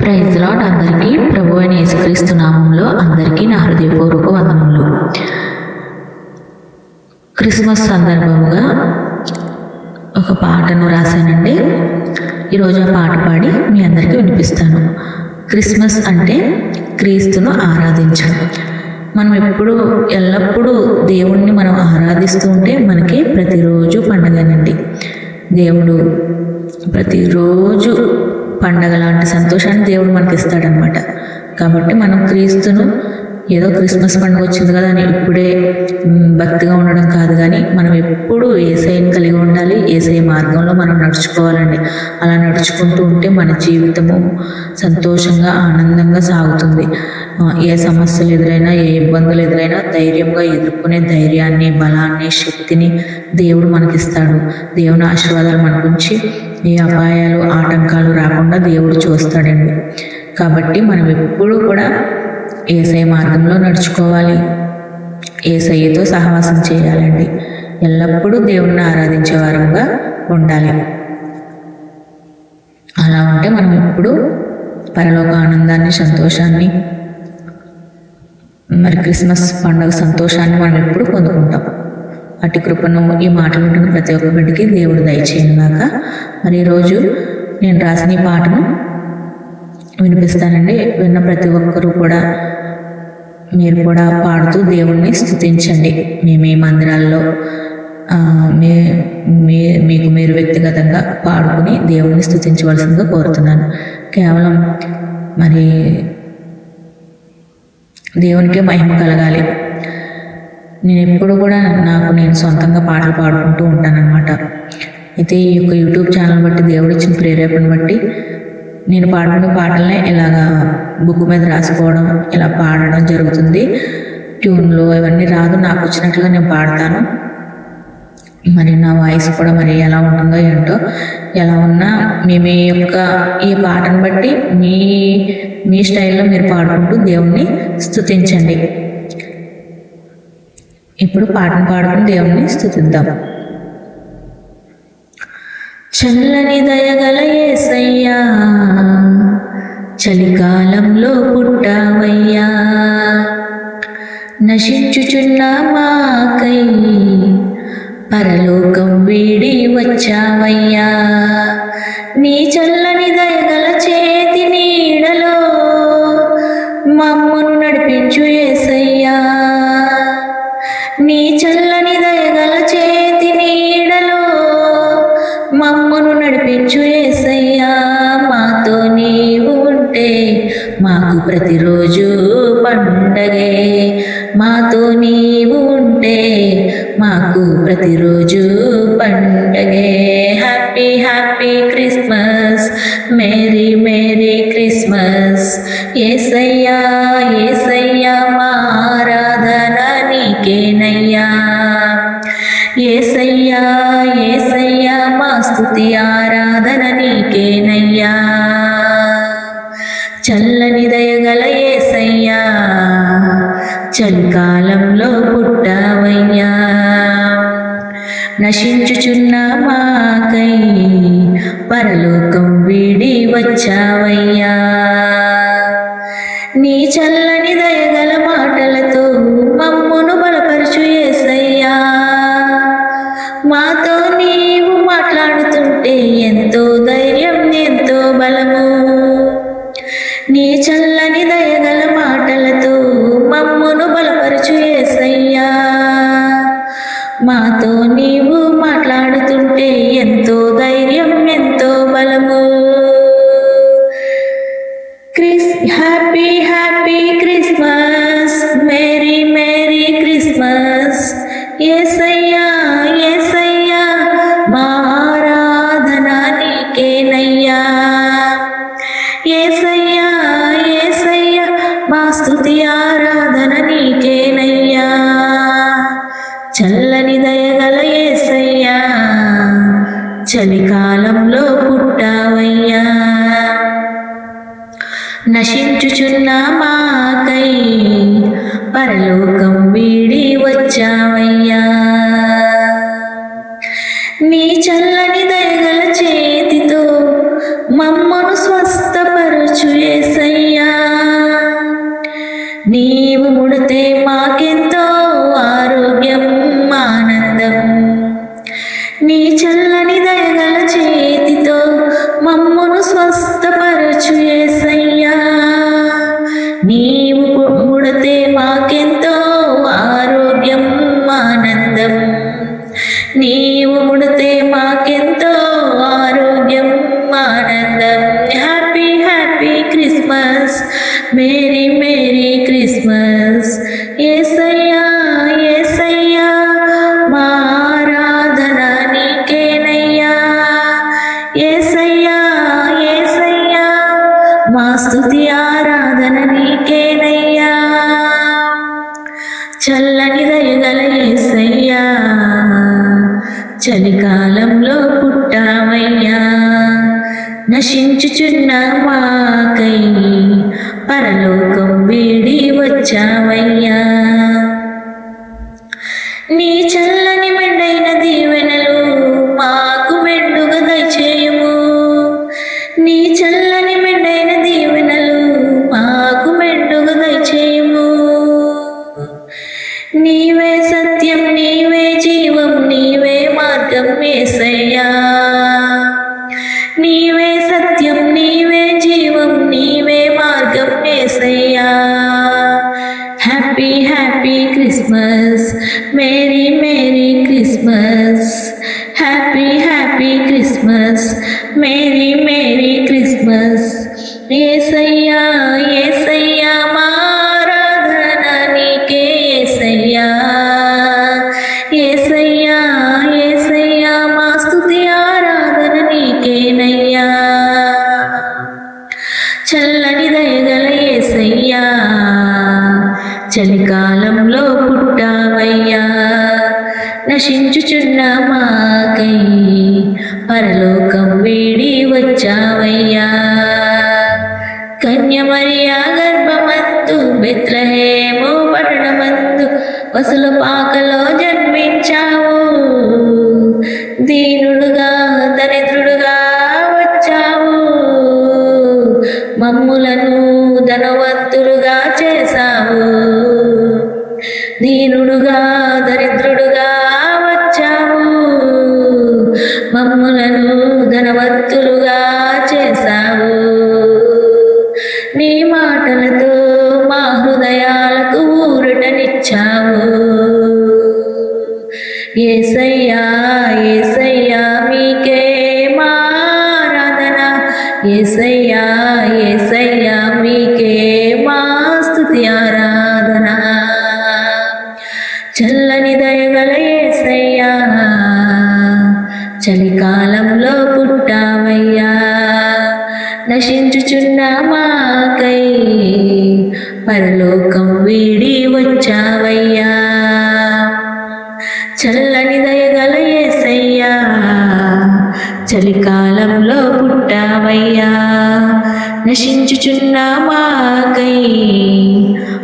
Praise lord అందరికీ ప్రభు అయిన యేసుక్రీస్తు నామంలో అందరికీ నా హృదయపూర్వక వందనములు. క్రిస్మస్ సందర్భముగా ఒక పాటను రాశానండి. ఈరోజు ఆ పాట పాడి మీ అందరికీ వినిపిస్తాను. క్రిస్మస్ అంటే క్రీస్తును ఆరాధించడం. మనం ఎప్పుడు ఎల్లప్పుడూ దేవుణ్ణి మనం ఆరాధిస్తూ ఉంటే మనకి ప్రతిరోజు పండగనండి. దేవుడు ప్రతిరోజు పండగ లాంటి సంతోషాన్ని దేవుడు మనకి ఇస్తాడనమాట కాబట్టి మనం క్రీస్తును ఏదో క్రిస్మస్ పండుగ వచ్చింది కదా అని ఇప్పుడే భక్తిగా ఉండడం కాదు కానీ మనం ఎప్పుడు ఏసైని కలిగి ఉండాలి ఏసై మార్గంలో మనం నడుచుకోవాలండి. అలా నడుచుకుంటూ ఉంటే మన జీవితము సంతోషంగా ఆనందంగా సాగుతుంది. ఏ సమస్యలు ఎదురైనా ఏ ఇబ్బందులు ఎదురైనా ధైర్యంగా ఎదుర్కొనే ధైర్యాన్ని బలాన్ని శక్తిని దేవుడు మనకిస్తాడు. దేవుని ఆశీర్వాదాలు మన గురించి ఏ అపాయాలు ఆటంకాలు రాకుండా దేవుడు చూస్తాడండి. కాబట్టి మనం ఎప్పుడూ కూడా ఏసై మార్గంలో నడుచుకోవాలి. ఏసయ్యతో సహవాసం చేయాలండి. ఎల్లప్పుడూ దేవుణ్ణి ఆరాధించే వారంగా ఉండాలి. అలా ఉంటే మనం ఎప్పుడు పరలోక ఆనందాన్ని సంతోషాన్ని మరి క్రిస్మస్ పండుగ సంతోషాన్ని మనం ఎప్పుడు పొందుకుంటాం. అటు కృపను ఈ మాటలు వింటున్న ప్రతి ఒక్క బిడ్డకి దేవుడు దయచేయనుగాక మరి ఈరోజు నేను రాసిన ఈ పాటను వినిపిస్తానండి. విన్న ప్రతి ఒక్కరూ కూడా మీరు కూడా పాడుతూ దేవుణ్ణి స్థుతించండి మీ మీ మందిరాల్లో మీ మీ మీకు మీరు వ్యక్తిగతంగా పాడుకుని దేవుణ్ణి స్థుతించవలసిందిగా కోరుతున్నాను. కేవలం మరి దేవునికే మహిమ కలగాలి. నేను ఎప్పుడు కూడా నాకు నేను సొంతంగా పాటలు పాడుకుంటూ ఉంటానన్నమాట. అయితే ఈ యొక్క యూట్యూబ్ ఛానల్ బట్టి దేవుడు ఇచ్చిన ప్రేరేపణ బట్టి నేను పాడుకునే పాటలనే ఇలాగా బుక్ మీద రాసుకోవడం ఇలా పాడడం జరుగుతుంది. ట్యూన్లు ఇవన్నీ రాదు నాకు వచ్చినట్లుగా నేను పాడతాను. మరి నా వాయిస్ కూడా మరి ఎలా ఉంటుందో ఏంటో ఎలా ఉన్నా మీ మీ యొక్క ఈ పాటను బట్టి మీ మీ స్టైల్లో మీరు పాడుకుంటూ దేవుణ్ణి స్థుతించండి ఇప్పుడు పాటను పాడుకుని దేవుణ్ణి స్థుతిద్దాం చల్లని దయగల ఏసయ్యా చలికాలంలో పుట్టావయ్యా. నశించుచున్న మాకై పరలోకం వీడి వచ్చావయ్యా. నీ చల్లని దయ ప్రతిరోజు పండగే. మాతో నీవు ఉంటే మాకు ప్రతిరోజు పండగే. Happy happy Christmas. Merry merry Christmas. ఏసయ్యా ఏసయ్యా మా ఆరాధన నీకేనయ్యా. ఏసయ్యా ఏసయ్యా మా స్థుతి ఆరాధన నీకేనయ్యా. చల్లని నశించుచున్న మాకై పరలోకం వీడి వచ్చావయ్యా. నీ చల్లని దయగల మాటలతో ఎంతో ధైర్యం ఎంతో బలము. Chris happy happy Christmas. Merry merry Christmas. ఏసయ్యా ఏసయ్యా మా ఆరాధన నీకేనయ్యా. ఏసయ్యా ఏసయ్యా మా స్థుతి ఆరా చల్లని దయగల చేతితో మమ్మ వచ్చావయ్యా నశించుచున్న మాకై పరలోకం వీడి వచ్చావయ్యా. కన్యమరియా గర్భమందు మిత్రహేమో పట్టణమందు వసుల పాకలో జన్మించావు. దీనుడుగా దరిద్రుడుగా వచ్చావు. మమ్ములను ధనవంతులుగా చేశావు. దీనుడుగా దరిద్రుడుగా ఏసయ్యా ఏసయ్యా మీకే మా ఆరాధన. చల్లని దయగల ఏసయ్యా చలికాలంలో పుట్టావయ్యా. నశించుచున్న మాకై పరలోకం వీడి వచ్చావయ్యా. చల్లని దయగల ఏసయ్యా చలికాలంలో పుట్టావయ్యా. నశించుచున్న మాకై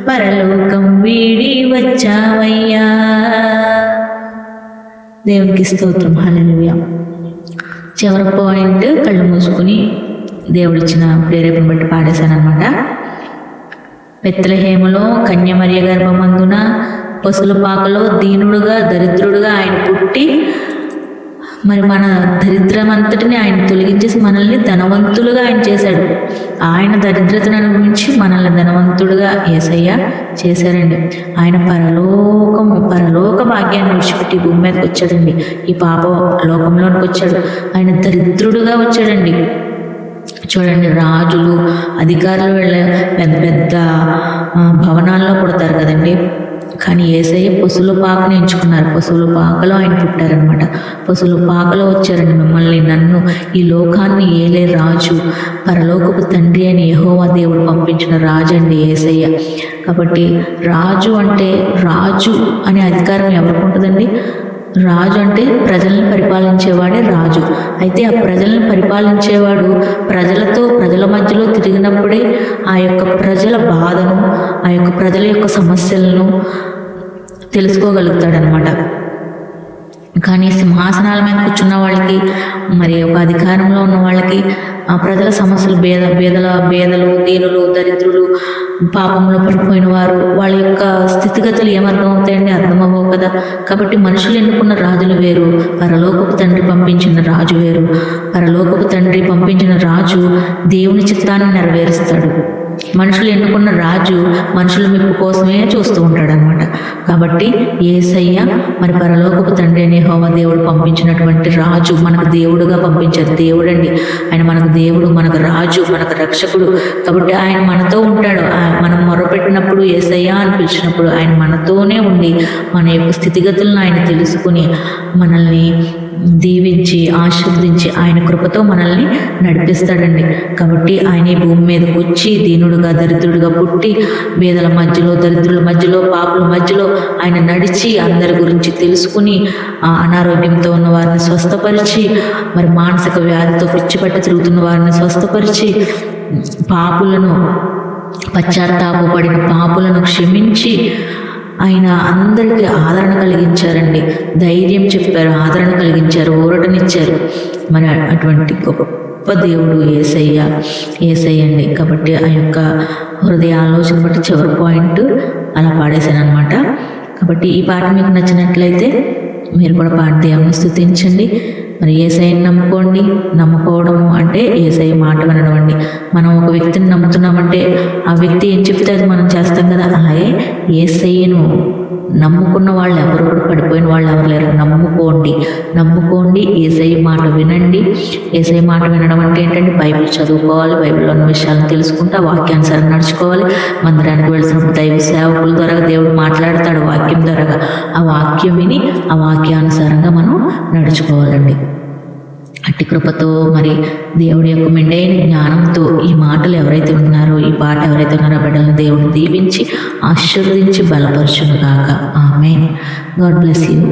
పరలోకం వీడి వచ్చావయ్యా. దేవునికి స్తోత్రం. హల్లెలూయా. చివరి పాయింట్ కళ్ళు మూసుకుని దేవుడిచ్చిన ప్రేరేపణ బట్టి పాడేశానమాట పెత్తలహేమలో కన్యమర్య గర్భమందున పశుల పాకలో దీనుడుగా దరిద్రుడుగా ఆయన పుట్టి మరి మన దరిద్రం అంతటిని ఆయన తొలగించేసి మనల్ని ధనవంతులుగా ఆయన చేశాడు. ఆయన దరిద్రతను అనుభవించి మనల్ని ధనవంతుడుగా ఏసయ్య చేశారండి. ఆయన పరలోకము పరలోక భాగ్యాన్ని విడిచిపెట్టి భూమి మీదకి వచ్చాడండి. ఈ పాప లోకంలోనికి వచ్చాడు. ఆయన దరిద్రుడుగా వచ్చాడండి. చూడండి రాజులు అధికారులు వెళ్ళ పెద్ద పెద్ద భవనాల్లో పుడతారు కదండి. కానీ ఏసయ్య పశువుల పాకను ఎంచుకున్నారు. పశువుల పాకలో ఆయన పుట్టారనమాట పశువుల పాకలో వచ్చారండి మిమ్మల్ని. నన్ను ఈ లోకాన్ని ఏలే రాజు. పరలోకపు తండ్రి అని యహోవా దేవుడు పంపించిన రాజు అండి ఏసయ్య. కాబట్టి రాజు అంటే రాజు అనే అధికారం ఎవరికి ఉంటుందండి? రాజు అంటే ప్రజలను పరిపాలించేవాడే రాజు. అయితే ఆ ప్రజలను పరిపాలించేవాడు ప్రజలతో ప్రజల మధ్యలో తిరిగినప్పుడే ఆ యొక్క ప్రజల బాధను ఆ యొక్క ప్రజల యొక్క సమస్యలను తెలుసుకోగలుగుతాడనమాట. కానీ సింహాసనాల మీద కూర్చున్న వాళ్ళకి మరి ఒక అధికారంలో ఉన్న వాళ్ళకి ప్రజల సమస్యలు భేద భేదల భేదలు దీనులు దరిద్రులు పాపంలో పడిపోయిన వారు వాళ్ళ యొక్క స్థితిగతులు ఏమర్థం అవుతాయండి అర్థమవ్వవు కదా. కాబట్టి మనుషులు ఎన్నుకున్న రాజులు వేరు పరలోకపు తండ్రి పంపించిన రాజు వేరు. పరలోకపు తండ్రి పంపించిన రాజు దేవుని చిత్తాన్ని నెరవేరుస్తాడు. మనుషులు ఎన్నుకున్న రాజు మనుషుల మెప్పు కోసమే చూస్తూ ఉంటాడు అనమాట కాబట్టి ఏసయ్య మరి పరలోకపు తండ్రి అనే హోమ దేవుడు పంపించినటువంటి రాజు మనకు దేవుడుగా పంపించారు దేవుడండి. ఆయన మనకు దేవుడు మనకు రాజు మనకు రక్షకుడు. కాబట్టి ఆయన మనతో ఉంటాడు. మనం మొరపెట్టినప్పుడు ఏసయ్య అని పిలిచినప్పుడు ఆయన మనతోనే ఉండి మన యొక్క స్థితిగతులను ఆయన తెలుసుకుని మనల్ని దీవించి ఆశీర్వదించి ఆయన కృపతో మనల్ని నడిపిస్తాడండి. కాబట్టి ఆయన ఈ భూమి మీదకి వచ్చి దీనుడుగా దరిద్రుడిగా పుట్టి బేదల మధ్యలో దరిద్రుల మధ్యలో పాపుల మధ్యలో ఆయన నడిచి అందరి గురించి తెలుసుకుని అనారోగ్యంతో ఉన్న వారిని స్వస్థపరిచి మరి మానసిక వ్యాధితో పిచ్చిపట్టి తిరుగుతున్న వారిని స్వస్థపరిచి పాపులను పశ్చాత్తాపడిన పాపులను క్షమించి ఆయన అందరికీ ఆదరణ కలిగించారండి. ధైర్యం చెప్పారు ఆదరణ కలిగించారు ఊరటనిచ్చారు. మరి అటువంటి గొప్ప దేవుడు ఏసయ్య ఏసయ్యండి కాబట్టి ఆ యొక్క హృదయ ఆలోచన బట్టి చివరి పాయింట్ అలా పాడేశాను అనమాట కాబట్టి ఈ పాట మీకు నచ్చినట్లయితే మీరు కూడా పాట దేవుని స్థుతించండి. మరి ఏసైని నమ్ముకోండి నమ్ముకోవడము అంటే ఏసై మాట వినడం అండి మనం ఒక వ్యక్తిని నమ్ముతున్నామంటే ఆ వ్యక్తి ఏం చెప్తే అది మనం చేస్తాం కదా? అలాగే ఏసైను నమ్ముకున్న వాళ్ళు ఎవరు కూడా పడిపోయిన వాళ్ళు ఎవరు లేరు నమ్ముకోండి. నమ్ముకోండి. ఏసై మాట వినండి. ఏసై మాట వినడం అంటే ఏంటంటే బైబిల్ చదువుకోవాలి. బైబిల్లో ఉన్న విషయాలను తెలుసుకుంటే ఆ వాక్యానుసారం నడుచుకోవాలి. మందిరానికి వెళ్తున్నప్పుడు దైవ సేవకుల ద్వారా దేవుడు మాట్లాడతాడు వాక్యం ద్వారా. ఆ వాక్యం విని ఆ వాక్యానుసారంగా మనం నడుచుకోవాలండి. అట్టి కృపతో మరి దేవుడి యొక్క మెండైన జ్ఞానంతో ఈ మాటలు ఎవరైతే ఉన్నారో ఈ పాట ఎవరైతే ఉన్నారో బిడ్డలను దేవుడు దీవించి ఆశీర్వదించి బలపరచును కాక ఆమె గాడ్ బ్లెస్ యూ.